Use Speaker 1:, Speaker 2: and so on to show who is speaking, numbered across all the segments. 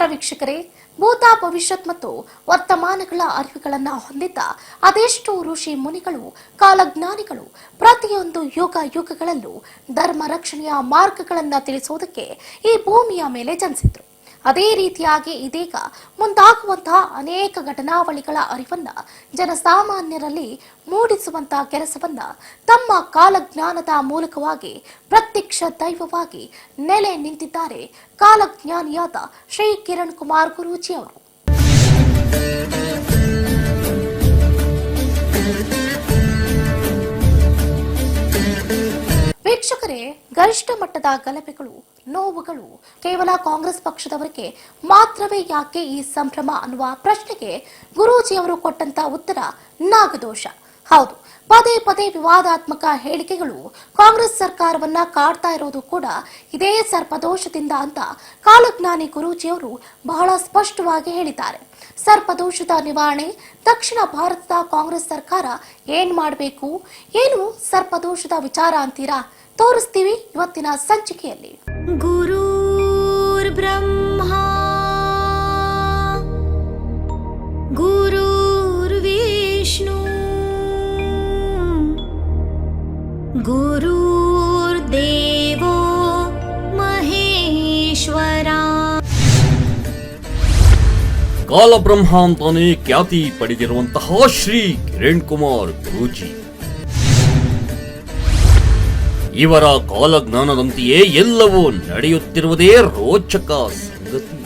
Speaker 1: ನಮಸ್ಕಾರ ವೀಕ್ಷಕರೇ, ಭೂತ, ಭವಿಷ್ಯತ್ ಮತ್ತು ವರ್ತಮಾನಗಳ ಅರಿವುಗಳನ್ನ ಹೊಂದಿದ್ದ ಅದೆಷ್ಟೋ ಋಷಿ ಮುನಿಗಳು, ಕಾಲಜ್ಞಾನಿಗಳು ಪ್ರತಿಯೊಂದು ಯುಗ ಯುಗಗಳಲ್ಲೂ ಧರ್ಮ ರಕ್ಷಣೆಯ ಮಾರ್ಗಗಳನ್ನು ತಿಳಿಸುವುದಕ್ಕೆ ಈ ಭೂಮಿಯ ಮೇಲೆ ಜನಿಸಿದ್ರು. ಅದೇ ರೀತಿಯಾಗಿ ಇದೀಗ ಮುಂದಾಗುವಂತಹ ಅನೇಕ ಘಟನಾವಳಿಗಳ ಅರಿವನ್ನ ಜನಸಾಮಾನ್ಯರಲ್ಲಿ ಮೂಡಿಸುವಂತಹ ಕೆಲಸವನ್ನ ತಮ್ಮ ಕಾಲಜ್ಞಾನದ ಮೂಲಕವಾಗಿ ಪ್ರತ್ಯಕ್ಷ ದೈವವಾಗಿ ನೆಲೆ ನಿಂತಿದ್ದಾರೆ ಕಾಲಜ್ಞಾನಿಯಾದ ಶ್ರೀ ಕಿರಣ್ ಕುಮಾರ್ ಗುರೂಜಿ ಅವರು. ವೀಕ್ಷಕರೇ, ಗರಿಷ್ಠ ಮಟ್ಟದ ಗಲಭೆಗಳು ನೋವುಗಳು. ಕೇವಲ ಕಾಂಗ್ರೆಸ್ ಪಕ್ಷದವರಿಗೆ ಮಾತ್ರವೇ ಯಾಕೆ ಈ ಸಂಭ್ರಮ ಅನ್ನುವ ಪ್ರಶ್ನೆಗೆ ಗುರೂಜಿ ಅವರು ಕೊಟ್ಟಂತ ಉತ್ತರ ನಾಗದೋಷ. ಹೌದು, ಪದೇ ಪದೇ ವಿವಾದಾತ್ಮಕ ಹೇಳಿಕೆಗಳು ಕಾಂಗ್ರೆಸ್ ಸರ್ಕಾರವನ್ನ ಕಾಡ್ತಾ ಇರೋದು ಕೂಡ ಇದೇ ಸರ್ಪದೋಷದಿಂದ ಅಂತ ಕಾಲಜ್ಞಾನಿ ಗುರೂಜಿಯವರು ಬಹಳ ಸ್ಪಷ್ಟವಾಗಿ ಹೇಳಿದ್ದಾರೆ. ಸರ್ಪದೋಷದ ನಿವಾರಣೆ ದಕ್ಷಿಣ ಭಾರತದ ಕಾಂಗ್ರೆಸ್ ಸರ್ಕಾರ ಏನ್ ಮಾಡಬೇಕು? ಏನು ಸರ್ಪದೋಷದ ವಿಚಾರ ಅಂತೀರಾ? ತೋರಿಸ್ತೀವಿ ಇವತ್ತಿನ ಸಂಚಿಕೆಯಲ್ಲಿ.
Speaker 2: ಗುರೂರ್ ಬ್ರಹ್ಮ ಗುರೂರ್ ವಿಷ್ಣು ಗುರೂರ್ ದೇವೋ ಮಹೇಶ್ವರ.
Speaker 3: ಕಾಲಬ್ರಹ್ಮ ಅಂತಾನೆ ಖ್ಯಾತಿ ಪಡೆದಿರುವಂತಹ ಶ್ರೀ ಕಿರಣ್ ಕುಮಾರ್ ಗುರೂಜಿ. ಇವರ ಕಾಲಜ್ಞಾನದಂತೆಯೇ ಎಲ್ಲವೂ ನಡೆಯುತ್ತಿರುವುದೇ ರೋಚಕ ಸಂಗತಿ.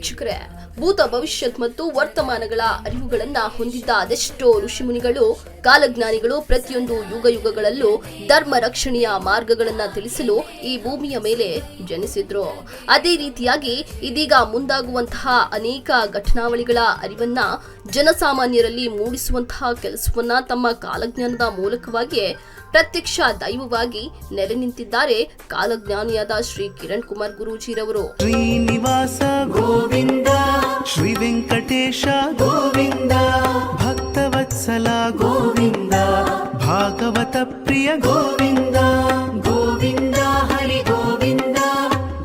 Speaker 4: ನಮಸ್ಕಾರ ವೀಕ್ಷಕರೇ ಭೂತ ಭವಿಷ್ಯತ್ ಮತ್ತು ವರ್ತಮಾನಗಳ ಅರಿವುಗಳನ್ನ ಹೊಂದಿದ್ದ ಅದೆಷ್ಟೋ ಋಷಿಮುನಿಗಳು, ಕಾಲಜ್ಞಾನಿಗಳು ಪ್ರತಿಯೊಂದು ಯುಗ ಯುಗಗಳಲ್ಲೂ ಧರ್ಮ ರಕ್ಷಣೆಯ ಮಾರ್ಗಗಳನ್ನ ತಿಳಿಸಲು ಈ ಭೂಮಿಯ ಮೇಲೆ ಜನಿಸಿದ್ರು. ಅದೇ ರೀತಿಯಾಗಿ ಇದೀಗ ಮುಂದಾಗುವಂತಹ ಅನೇಕ ಘಟನಾವಳಿಗಳ ಅರಿವನ್ನ ಜನಸಾಮಾನ್ಯರಲ್ಲಿ ಮೂಡಿಸುವಂತಹ ಕೆಲಸವನ್ನ ತಮ್ಮ ಕಾಲಜ್ಞಾನದ ಮೂಲಕವಾಗಿ ಪ್ರತ್ಯಕ್ಷ ದೈವವಾಗಿ ನೆಲೆ ನಿಂತಿದ್ದಾರೆ ಕಾಲಜ್ಞಾನಿಯಾದ ಶ್ರೀ ಕಿರಣ್ ಕುಮಾರ್ ಗುರೂಜಿರವರು.
Speaker 5: ಶ್ರೀನಿವಾಸ ಗೋವಿಂದ ಶ್ರೀ ವೆಂಕಟೇಶ ಗೋವಿಂದ ಭಕ್ತವತ್ಸಲ ಗೋವಿಂದ ಭಾಗವತ ಪ್ರಿಯ ಗೋವಿಂದ ಗೋವಿಂದ ಹರಿ ಗೋವಿಂದ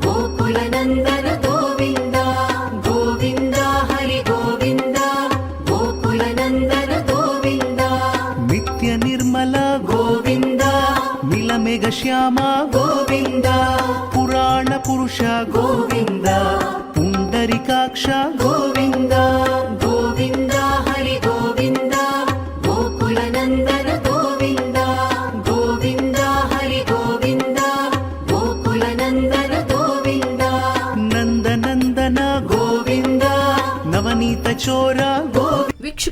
Speaker 5: ಗೋಕುಲ ನಂದನ ಗೋವಿಂದ ಗೋವಿಂದ ಹರಿ ಗೋವಿಂದ ಗೋಕುಲ ನಂದನ ಗೋವಿಂದ ನಿತ್ಯ ನಿರ್ಮಲ ಗೋವಿಂದ ನಿಲಮೆಗ ಶ್ಯಾಮ ಗೋವಿಂದ ಪುರಾಣ ಪುರುಷ ಗೋವಿಂದ Govinda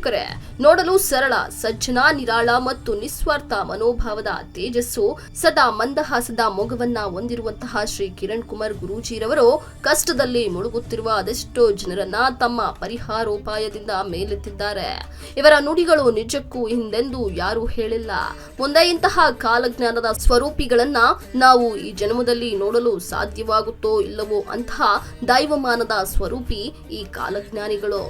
Speaker 4: ವೀಕ್ಷಕರೇ ನೋಡಲು ಸರಳ, ಸಜ್ಜನ, ನಿರಾಳ ಮತ್ತು ನಿಸ್ವಾರ್ಥ ಮನೋಭಾವದ ತೇಜಸ್ಸು ಸದಾ ಮಂದಹಾಸದ ಮೊಗವನ್ನ ಹೊಂದಿರುವಂತಹ ಶ್ರೀ ಕಿರಣ್ ಕುಮಾರ್ ಗುರೂಜಿರವರು ಕಷ್ಟದಲ್ಲಿ ಮುಳುಗುತ್ತಿರುವ ಅದೆಷ್ಟೋ ಜನರನ್ನ ತಮ್ಮ ಪರಿಹಾರೋಪಾಯದಿಂದ ಮೇಲೆತ್ತಿದ್ದಾರೆ. ಇವರ ನುಡಿಗಳು ನಿಜಕ್ಕೂ ಹಿಂದೆಂದು ಯಾರೂ ಹೇಳಿಲ್ಲ. ಮುಂದೆ ಇಂತಹ ಕಾಲಜ್ಞಾನದ ಸ್ವರೂಪಿಗಳನ್ನ ನಾವು ಈ ಜನ್ಮದಲ್ಲಿ ನೋಡಲು ಸಾಧ್ಯವಾಗುತ್ತೋ ಇಲ್ಲವೋ ಅಂತಹ ದೈವಮಾನದ ಸ್ವರೂಪಿ ಈ ಕಾಲಜ್ಞಾನಿಗಳು.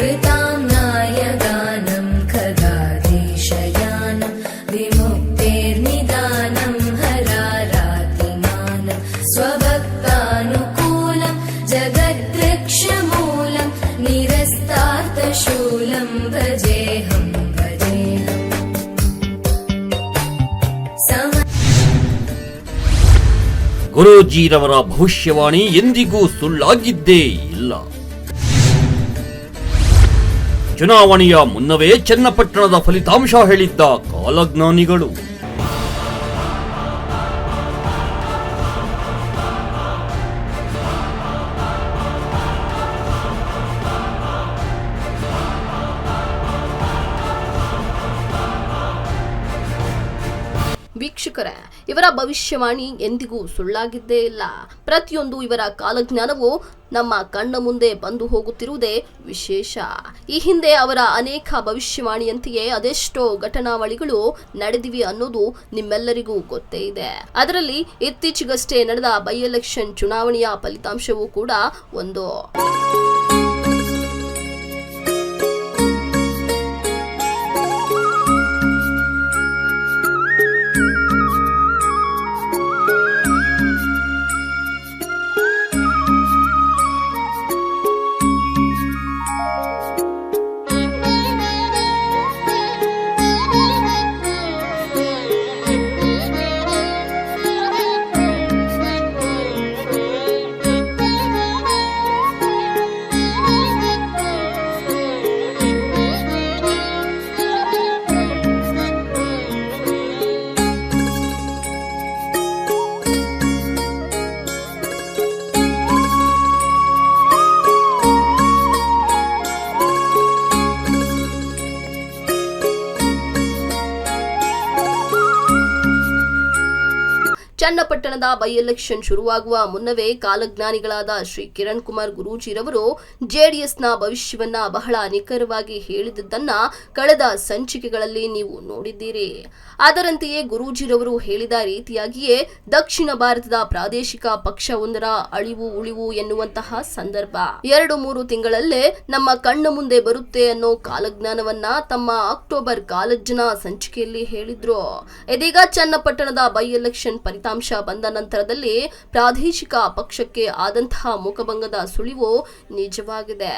Speaker 2: कृताम्नाय गानं खगादेशयानं विमुक्तेर्निदानं हरारातिमानं स्वभक्तानुकूलं जगद्रक्षमूलं निरस्तार्थशूलं भजेऽहं भजेऽहम् सम
Speaker 3: ಗುರೂಜಿರವರ ಭವಿಷ್ಯವಾಣಿ ಎಂದಿಗೂ ಸುಳ್ಳಾಗಿದ್ದೇ ಚುನಾವಣೆಯ ಮುನ್ನವೇ ಚನ್ನಪಟ್ಟಣದ ಫಲಿತಾಂಶ ಹೇಳಿದ್ದ ಕಾಲಜ್ಞಾನಿಗಳು.
Speaker 4: ಭವಿಷ್ಯವಾಣಿ ಎಂದಿಗೂ ಸುಳ್ಳಾಗಿದ್ದೇ ಇಲ್ಲ. ಪ್ರತಿಯೊಂದು ಇವರ ಕಾಲಜ್ಞಾನವು ನಮ್ಮ ಕಣ್ಣ ಮುಂದೆ ಬಂದು ಹೋಗುತ್ತಿರುವುದೇ ವಿಶೇಷ. ಈ ಹಿಂದೆ ಅವರ ಅನೇಕ ಭವಿಷ್ಯವಾಣಿಯಂತೆಯೇ ಅದೆಷ್ಟೋ ಘಟನಾವಳಿಗಳು ನಡೆದಿವೆ ಅನ್ನೋದು ನಿಮ್ಮೆಲ್ಲರಿಗೂ ಗೊತ್ತೇ ಇದೆ. ಅದರಲ್ಲಿ ಇತ್ತೀಚೆಗಷ್ಟೇ ನಡೆದ ಬೈ ಎಲೆಕ್ಷನ್ ಚುನಾವಣೆಯ ಫಲಿತಾಂಶವೂ ಕೂಡ ಒಂದು. ಚನ್ನಪಟ್ಟಣದ ಬೈ ಎಲೆಕ್ಷನ್ ಶುರುವಾಗುವ ಮುನ್ನವೇ ಕಾಲಜ್ಞಾನಿಗಳಾದ ಶ್ರೀ ಕಿರಣ್ ಕುಮಾರ್ ಗುರೂಜಿರವರು ಜೆಡಿಎಸ್ನ ಭವಿಷ್ಯವನ್ನ ಬಹಳ ನಿಖರವಾಗಿ ಹೇಳಿದ್ದನ್ನ ಕಳೆದ ಸಂಚಿಕೆಗಳಲ್ಲಿ ನೀವು ನೋಡಿದ್ದೀರಿ. ಅದರಂತೆಯೇ ಗುರೂಜಿರವರು ಹೇಳಿದ ರೀತಿಯಾಗಿಯೇ ದಕ್ಷಿಣ ಭಾರತದ ಪ್ರಾದೇಶಿಕ ಪಕ್ಷವೊಂದರ ಅಳಿವು ಉಳಿವು ಎನ್ನುವಂತಹ ಸಂದರ್ಭ. ಎರಡು ಮೂರು ತಿಂಗಳಲ್ಲೇ ನಮ್ಮ ಕಣ್ಣ ಮುಂದೆ ಬರುತ್ತೆ ಅನ್ನೋ ಕಾಲಜ್ಞಾನವನ್ನ ತಮ್ಮ ಅಕ್ಟೋಬರ್ ಕಾಲಜ್ಜನ ಸಂಚಿಕೆಯಲ್ಲಿ ಹೇಳಿದ್ರು. ಇದೀಗ ಚನ್ನಪಟ್ಟಣದ ಬೈ ಎಲೆಕ್ಷನ್ ಫಲಿತಾಂಶ ಬಂದ ನಂತರದಲ್ಲಿ ಪ್ರಾದೇಶಿಕ ಪಕ್ಷಕ್ಕೆ ಆದಂತಹ ಮುಖಭಂಗದ ಸುಳಿವು ನಿಜವಾಗಿದೆ.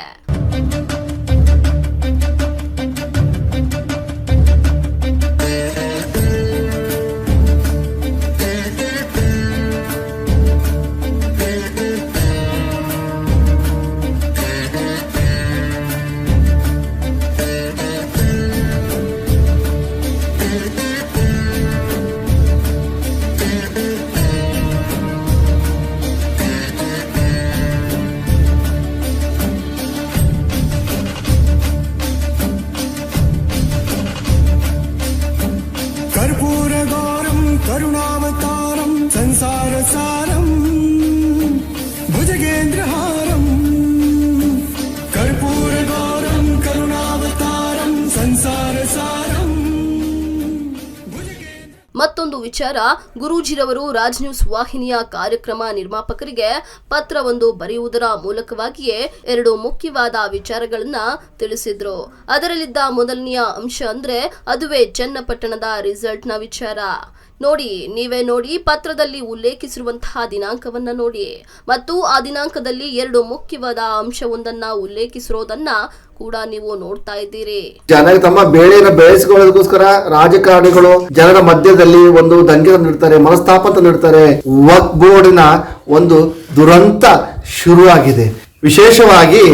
Speaker 4: ಮತ್ತೊಂದು ವಿಚಾರ ಗುರೂಜಿರವರು ರಾಜ್ ನ್ಯೂಸ್ ವಾಹಿನಿಯ ಕಾರ್ಯಕ್ರಮ ನಿರ್ಮಾಪಕರಿಗೆ ಪತ್ರವೊಂದು ಬರೆಯುವುದರ ಮೂಲಕವಾಗಿಯೇ ಎರಡು ಮುಖ್ಯವಾದ ವಿಚಾರಗಳನ್ನ ತಿಳಿಸಿದ್ರು. ಅದರಲ್ಲಿದ್ದ ಮೊದಲನೆಯ ಅಂಶ ಅಂದ್ರೆ ಅದುವೇ ಚನ್ನಪಟ್ಟಣದ ರಿಸಲ್ಟ್ನ ವಿಚಾರ. ನೋಡಿ, ನೀವೇ ನೋಡಿ ಪತ್ರದಲ್ಲಿ ಉಲ್ಲೇಖಿಸಿರುವಂತಹ ದಿನಾಂಕವನ್ನ ನೋಡಿ. ಮತ್ತು ಆ ದಿನಾಂಕದಲ್ಲಿ ಎರಡು ಮುಖ್ಯವಾದ ಅಂಶವೊಂದನ್ನ ಉಲ್ಲೇಖಿಸಿರೋದನ್ನ ಕೂಡ ನೀವು ನೋಡ್ತಾ ಇದ್ದೀರಿ.
Speaker 6: ಜನರು ತಮ್ಮ ಬೇಳೆಯನ್ನು ಬೆಳೆಸಿಕೊಳ್ಳೋದಕ್ಕೋಸ್ಕರ ರಾಜಕಾರಣಿಗಳು ಜನರ ಮಧ್ಯದಲ್ಲಿ ಒಂದು ದಂಗೆ ನೀಡ್ತಾರೆ ಮನಸ್ತಾಪ ನೀಡ್ತಾರೆ. ವಕ್ ಬೋರ್ಡಿನ ಒಂದು ದುರಂತ ಶುರುವಾಗಿದೆ. ವಿಶೇಷವಾಗಿ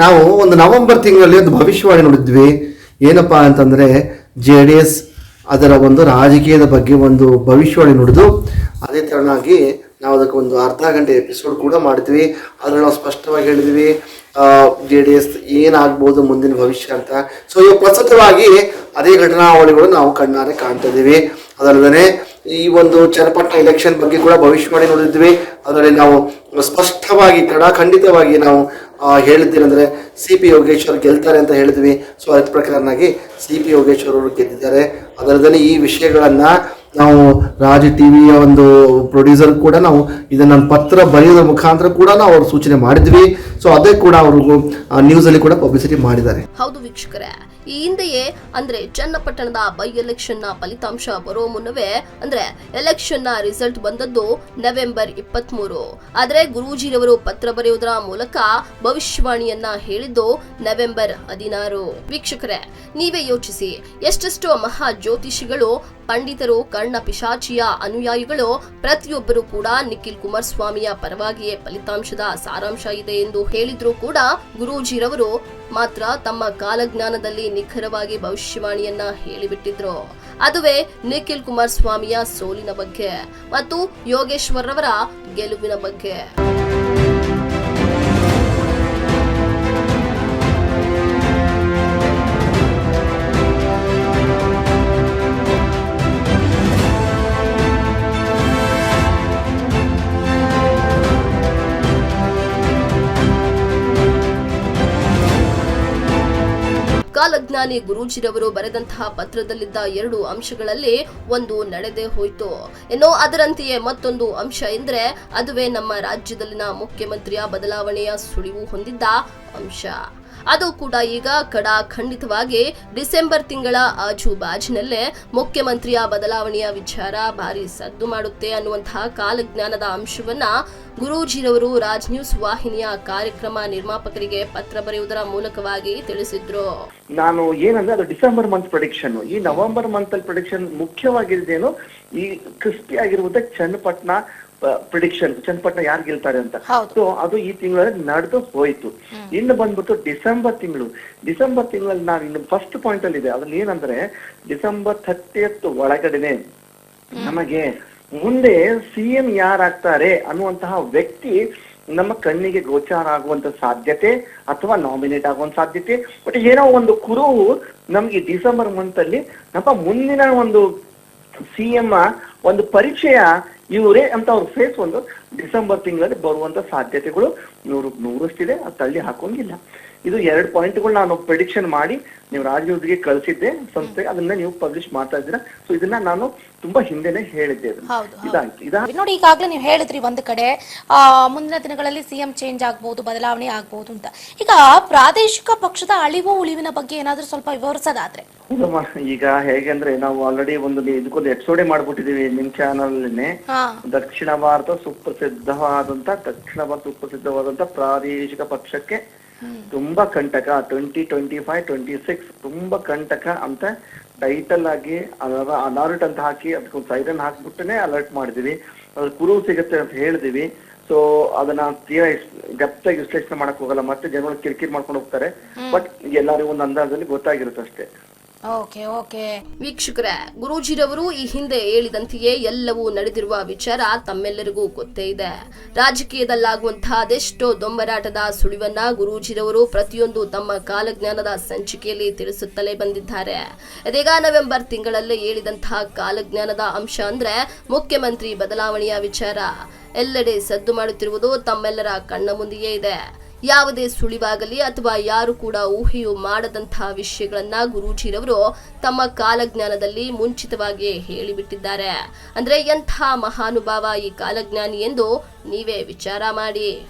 Speaker 6: ನಾವು ಒಂದು ನವೆಂಬರ್ ತಿಂಗಳಲ್ಲಿ ಒಂದು ಭವಿಷ್ಯವಾಣಿ ನೋಡಿದ್ವಿ. ಏನಪ್ಪಾ ಅಂತಂದ್ರೆ ಜೆ ಡಿ ಎಸ್ ಅದರ ಒಂದು ರಾಜಕೀಯದ ಬಗ್ಗೆ ಒಂದು ಭವಿಷ್ಯವಾಣಿ ನುಡಿದು ಅದೇ ತೆರನಾಗಿ ನಾವು ಅದಕ್ಕೆ ಒಂದು ಅರ್ಧ ಗಂಟೆ ಎಪಿಸೋಡ್ ಕೂಡ ಮಾಡ್ತೀವಿ. ಅದರಲ್ಲಿ ನಾವು ಸ್ಪಷ್ಟವಾಗಿ ಹೇಳಿದ್ವಿ ಜೆ ಡಿ ಎಸ್ ಏನಾಗ್ಬೋದು ಮುಂದಿನ ಭವಿಷ್ಯ ಅಂತ. ಸೊ ಈ ಪ್ರಸ್ತುತವಾಗಿ ಅದೇ ಘಟನಾವಳಿಗಳು ನಾವು ಕಣ್ಣಾರೆ ಕಾಣ್ತಾ ಇದ್ದೀವಿ ಅದಲ್ಲದೆ ಈ ಒಂದು ಚನ್ನಪಟ್ಟಣ ಎಲೆಕ್ಷನ್ ಬಗ್ಗೆ ಕೂಡ ಭವಿಷ್ಯವಾಣಿ ನೋಡಿದ್ವಿ ಅದರಲ್ಲಿ ನಾವು ಸ್ಪಷ್ಟವಾಗಿ ಖಂಡಿತವಾಗಿ ನಾವು ಹೇಳಿದ್ದೇನೆಂದ್ರೆ ಸಿ ಪಿ ಯೋಗೇಶ್ವರ್ ಗೆಲ್ತಾರೆ ಅಂತ ಹೇಳಿದ್ವಿ. ಸೊ ಅದ್ರ ಪ್ರಕಾರನಾಗಿ ಸಿ ಪಿ ಯೋಗೇಶ್ವರ್ ಅವರು ಗೆದ್ದಿದ್ದಾರೆ. ಅದಲ್ಲದೆ ಈ ವಿಷಯಗಳನ್ನ ನಾವು ರಾಜ ಟಿವಿಯ ಒಂದು ಪ್ರೊಡ್ಯೂಸರ್ ಕೂಡ ನಾವು ಇದನ್ನ ಪತ್ರ ಬರೆಯೋದ್ರ ಮುಖಾಂತರ ಕೂಡ ನಾವು ಅವ್ರ ಸೂಚನೆ ಮಾಡಿದ್ವಿ. ಸೊ ಅದೇ ಕೂಡ ಅವರು ನ್ಯೂಸ್ ಅಲ್ಲಿ ಕೂಡ ಪಬ್ಲಿಸಿಟಿ ಮಾಡಿದ್ದಾರೆ.
Speaker 4: ಹೌದು ವೀಕ್ಷಕರೇ. ಈ ಹಿಂದೆಯೇ, ಅಂದ್ರೆ ಚನ್ನಪಟ್ಟಣದ ಬೈ ಎಲೆಕ್ಷನ್ನ ಫಲಿತಾಂಶ ಬರೋ ಮುನ್ನವೇ, ಅಂದ್ರೆ ಎಲೆಕ್ಷನ್ನ ರಿಸಲ್ಟ್ ಬಂದದ್ದು ನವೆಂಬರ್ ಇಪ್ಪತ್ತ್ ಮೂರು ಆದ್ರೆ ಗುರೂಜಿರವರು ಪತ್ರ ಬರೆಯುವುದರ ಮೂಲಕ ಭವಿಷ್ಯವಾಣಿಯನ್ನ ಹೇಳಿದ್ದು ನವೆಂಬರ್ ಹದಿನಾರು. ವೀಕ್ಷಕರೇ, ನೀವೇ ಯೋಚಿಸಿ, ಎಷ್ಟೆಷ್ಟೋ ಮಹಾ ಜ್ಯೋತಿಷಿಗಳು, ಪಂಡಿತರು, ಕರ್ಣ ಪಿಶಾಚಿಯ ಅನುಯಾಯಿಗಳು, ಪ್ರತಿಯೊಬ್ಬರು ಕೂಡ ನಿಖಿಲ್ ಕುಮಾರಸ್ವಾಮಿಯ ಪರವಾಗಿಯೇ ಫಲಿತಾಂಶದ ಸಾರಾಂಶ ಇದೆ ಎಂದು ಹೇಳಿದ್ರು ಕೂಡ ಗುರೂಜಿರವರು ಮಾತ್ರ ತಮ್ಮ ಕಾಲಜ್ಞಾನದಲ್ಲಿ ನಿಖರವಾಗಿ ಭವಿಷ್ಯವಾಣಿಯನ್ನ ಹೇಳಿಬಿಟ್ಟಿದ್ರು. ಅದುವೇ ನಿಖಿಲ್ ಕುಮಾರಸ್ವಾಮಿಯ ಸೋಲಿನ ಬಗ್ಗೆ ಮತ್ತು ಯೋಗೇಶ್ವರ್ರವರ ಗೆಲುವಿನ ಬಗ್ಗೆ. ಕಾಲಜ್ಞಾನಿ ಗುರೂಜಿರವರು ಬರೆದಂತಹ ಪತ್ರದಲ್ಲಿದ್ದ ಎರಡು ಅಂಶಗಳಲ್ಲಿ ಒಂದು ನಡೆದೇ ಹೋಯಿತು. ಇನ್ನು ಅದರಂತೆಯೇ ಮತ್ತೊಂದು ಅಂಶ ಎಂದ್ರೆ, ಅದುವೇ ನಮ್ಮ ರಾಜ್ಯದಲ್ಲಿನ ಮುಖ್ಯಮಂತ್ರಿಯ ಬದಲಾವಣೆಯ ಸುಳಿವು ಹೊಂದಿದ್ದ ಅಂಶ. ಅದು ಕೂಡ ಈಗ ಕಡಾಖಂಡಿತವಾಗಿ ಡಿಸೆಂಬರ್ ತಿಂಗಳ ಆಜು ಬಾಜಿನಲ್ಲೇ ಮುಖ್ಯಮಂತ್ರಿಯ ಬದಲಾವಣೆಯ ವಿಚಾರ ಭಾರಿ ಸದ್ದು ಮಾಡುತ್ತೆ ಅನ್ನುವಂತಹ ಕಾಲಜ್ಞಾನದ ಅಂಶವನ್ನ ಗುರೂಜಿರವರು ರಾಜ್ ನ್ಯೂಸ್ ವಾಹಿನಿಯ ಕಾರ್ಯಕ್ರಮ ನಿರ್ಮಾಪಕರಿಗೆ ಪತ್ರ ಬರೆಯುವುದರ ಮೂಲಕವಾಗಿ ತಿಳಿಸಿದ್ರು.
Speaker 7: ನಾನು ಏನಂದ್ರೆ ಅದು ಡಿಸೆಂಬರ್ ಮಂತ್ ಪ್ರೊಡಿಕ್ಷನ್ ಈ ನವೆಂಬರ್ ಮಂತ್ ಅಲ್ಲಿ ಪ್ರೊಡಿಕ್ಷನ್ ಮುಖ್ಯವಾಗಿರೋದೇನು ಈ ಕ್ರಿಸ್ಪಿ ಆಗಿರುವುದ ಚನ್ನಪಟ್ಟಣ ಪ್ರಿಡಿಕ್ಷನ್ ಚನ್ನಪಟ್ಟಣ ಯಾರು ಗೆಲ್ತಾರೆ ಅಂತ. ಸೊ ಅದು ಈ ತಿಂಗಳಲ್ಲಿ ನಡೆದು ಹೋಯ್ತು. ಇನ್ನು ಬಂದ್ಬಿಟ್ಟು ಡಿಸೆಂಬರ್ ತಿಂಗಳು. ಡಿಸೆಂಬರ್ ತಿಂಗಳಲ್ಲಿ ನಾವು ಇನ್ನು ಫಸ್ಟ್ ಪಾಯಿಂಟ್ ಅಲ್ಲಿ ಇದೆ. ಅದ್ರಲ್ಲಿ ಏನಂದ್ರೆ ಡಿಸೆಂಬರ್ ಥರ್ಟಿಯತ್ ಒಳಗಡೆನೆ ನಮಗೆ ಮುಂದೆ ಸಿಎಂ ಯಾರಾಗ್ತಾರೆ ಅನ್ನುವಂತಹ ವ್ಯಕ್ತಿ ನಮ್ಮ ಕಣ್ಣಿಗೆ ಗೋಚಾರ ಆಗುವಂತ ಸಾಧ್ಯತೆ ಅಥವಾ ನಾಮಿನೇಟ್ ಆಗುವಂತ ಸಾಧ್ಯತೆ. ಬಟ್ ಏನೋ ಒಂದು ಕುರುಹು ನಮ್ಗೆ ಡಿಸೆಂಬರ್ ಮಂತ್ ಅಲ್ಲಿ ನಮ್ಮ ಮುಂದಿನ ಒಂದು ಸಿಎಂ ಒಂದು ಪರಿಚಯ ಇವರೇ ಅಂತ ಅವ್ರ ಫೇಸ್ ಒಂದು ಡಿಸೆಂಬರ್ ತಿಂಗಳಲ್ಲಿ ಬರುವಂತ ಸಾಧ್ಯತೆಗಳು ನೂರು ನೂರಷ್ಟಿದೆ ಅದು ತಳ್ಳಿ ಹಾಕೋಂಗಿಲ್ಲ. ಇದು ಎರಡು ಪಾಯಿಂಟ್ಗಳು ನಾನು ಪ್ರಿಡಿಕ್ಷನ್ ಮಾಡಿ ನೀವು ರಾಜ್ಯವ್ರಿಗೆ ಕಳಿಸಿದ್ದೆ ಸಂಸ್ಥೆ ಅದನ್ನ ನೀವು ಪಬ್ಲಿಷ್ ಮಾಡ್ತಾ ಇದ್ದೀರಾ. ಸೊ ಇದನ್ನ ನಾನು ತುಂಬಾ ಹಿಂದೆನೆ ಹೇಳಿದ್ದೆ. ಇದಾಯ್ತು. ಇದಾ
Speaker 1: ನೋಡಿ ಈಗಾಗಲೇ ನೀವು ಹೇಳಿದ್ರಿ ಒಂದು ಕಡೆ ಮುಂದಿನ ದಿನಗಳಲ್ಲಿ ಸಿಎಂ ಚೇಂಜ್ ಆಗ್ಬಹುದು ಬದಲಾವಣೆ ಆಗ್ಬಹುದು ಅಂತ. ಈಗ ಪ್ರಾದೇಶಿಕ ಪಕ್ಷದ ಅಳಿವು ಉಳಿವಿನ ಬಗ್ಗೆ ಏನಾದ್ರೂ ಸ್ವಲ್ಪ ವಿವರಿಸೋದಾದ್ರೆ.
Speaker 7: ಈಗ ಹೇಗೆ ಅಂದ್ರೆ ನಾವು ಆಲ್ರೆಡಿ ಒಂದು ಇದಕ್ಕೊಂದು ಎಪಿಸೋಡೇ ಮಾಡ್ಬಿಟ್ಟಿದೀವಿ ನಿಮ್
Speaker 1: ಚಾನಲ್
Speaker 7: ದಕ್ಷಿಣ ಭಾರತ ಸುಪ್ರಸಿದ್ಧವಾದಂತ ದಕ್ಷಿಣ ಭಾರತ ಸುಪ್ರಸಿದ್ಧವಾದಂತ ಪ್ರಾದೇಶಿಕ ಪಕ್ಷಕ್ಕೆ ತುಂಬಾ ಕಂಟಕ twenty twenty five twenty six ತುಂಬಾ ಕಂಟಕ ಅಂತ ಟೈಟಲ್ ಆಗಿ ಅದರ ಅಲರ್ಟ್ ಅಂತ ಹಾಕಿ ಅದಕ್ಕೊಂದು ಸೈರನ್ ಹಾಕ್ಬಿಟ್ಟನೆ ಅಲರ್ಟ್ ಮಾಡಿದೀವಿ. ಅದ್ರ ಕುರು ಸಿಗುತ್ತೆ ಅಂತ ಹೇಳಿದೀವಿ. ಸೊ ಅದನ್ನ ತೀರಾ ಗಪ್ತಾಗಿ ವಿಶ್ಲೇಷಣೆ ಮಾಡಕ್ ಹೋಗಲ್ಲ. ಮತ್ತೆ ಜನಗಳು ಕಿರಿಕಿರಿ ಮಾಡ್ಕೊಂಡು ಹೋಗ್ತಾರೆ. ಬಟ್ ಎಲ್ಲರಿಗೂ ಒಂದು ಅಂದಾಜಲ್ಲಿ ಗೊತ್ತಾಗಿರುತ್ತೆ ಅಷ್ಟೇ
Speaker 1: ಓಕೆ ಓಕೆ.
Speaker 4: ವೀಕ್ಷಕರೇ, ಗುರೂಜಿರವರು ಈ ಹಿಂದೆ ಹೇಳಿದಂತೆಯೇ ಎಲ್ಲವೂ ನಡೆದಿರುವ ವಿಚಾರ ತಮ್ಮೆಲ್ಲರಿಗೂ ಗೊತ್ತೇ ಇದೆ. ರಾಜಕೀಯದಲ್ಲಾಗುವಂತಹ ಅದೆಷ್ಟೋ ದೊಂಬರಾಟದ ಸುಳಿವನ್ನ ಗುರೂಜಿರವರು ಪ್ರತಿಯೊಂದು ತಮ್ಮ ಕಾಲಜ್ಞಾನದ ಸಂಚಿಕೆಯಲ್ಲಿ ತಿಳಿಸುತ್ತಲೇ ಬಂದಿದ್ದಾರೆ. ಇದೀಗ ನವೆಂಬರ್ ತಿಂಗಳಲ್ಲೇ ಹೇಳಿದಂತಹ ಕಾಲಜ್ಞಾನದ ಅಂಶ ಅಂದ್ರೆ ಮುಖ್ಯಮಂತ್ರಿ ಬದಲಾವಣೆಯ ವಿಚಾರ. ಎಲ್ಲೆಡೆ ಸದ್ದು ಮಾಡುತ್ತಿರುವುದು ತಮ್ಮೆಲ್ಲರ ಕಣ್ಣ ಮುಂದೆಯೇ ಇದೆ. ಯಾವುದೇ ಸುಳಿವಾಗಲಿ ಅಥವಾ ಯಾರು ಕೂಡ ಊಹೆಯು ಮಾಡದಂತಹ ವಿಷಯಗಳನ್ನ ಗುರೂಜಿರವರು ತಮ್ಮ ಕಾಲಜ್ಞಾನದಲ್ಲಿ ಮುಂಚಿತವಾಗಿ ಹೇಳಿಬಿಟ್ಟಿದ್ದಾರೆ. ಅಂದ್ರೆ ಎಂಥ ಮಹಾನುಭಾವ ಈ ಕಾಲಜ್ಞಾನಿ ಎಂದು ನೀವೇ ವಿಚಾರ ಮಾಡಿ.